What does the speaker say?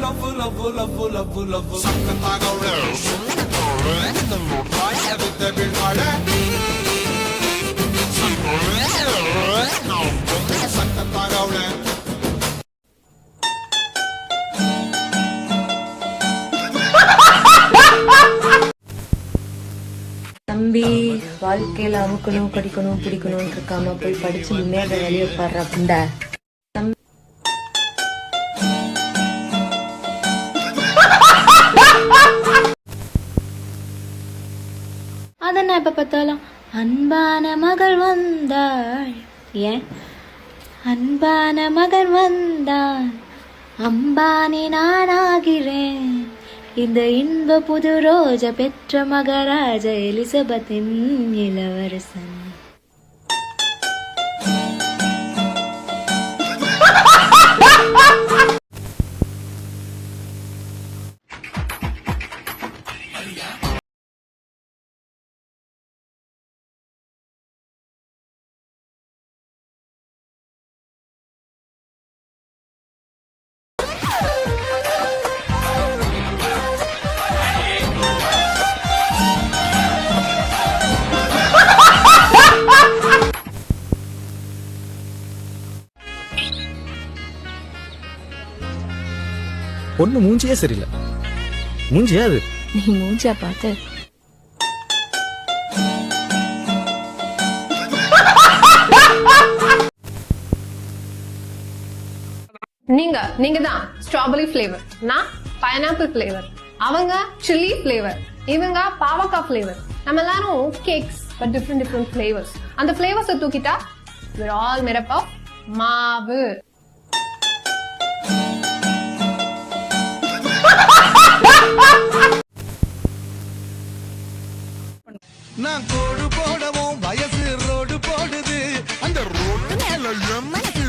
love, love, love, love, love. சக்கத்தாக சக்கத்தாக தம்பி வாழ்க்கையில் அமுக்கணும் படிக்கணும் பிடிக்கணும் இருக்காம போய் படிச்சு முன்னேற வெளியே பாடுற புண்டை எப்ப பார்த்தாலும்? அன்பான மகள் வந்தாள். ஏன்? அன்பான மகன் வந்தான் அம்பானி நானாகிறேன். இந்த இன்ப புது ரோஜ பெற்ற மகராஜ எலிசபெத்தின் இளவரசன். பொண்ணு மூஞ்சியே சரியில்லை. மூஞ்சியா அது? நீ மூஞ்சா பார்த்து. நீங்க நீங்க தான் ஸ்ட்ராபெரி ஃபிளேவர் நான் பைனாப்பிள் ஃபிளேவர் அவங்க சில்லி ஃபிளேவர் இவங்க பாவக்காய் ஃபிளேவர் நம்ம எல்லாரும் cakes but different different flavours அந்த ஃபிளேவர்ஸை தூக்கிட்டா நான் கோடு போடவும் வயசு ரோடு போடுது. அந்த ரோடு மேல எம்மனுக்கு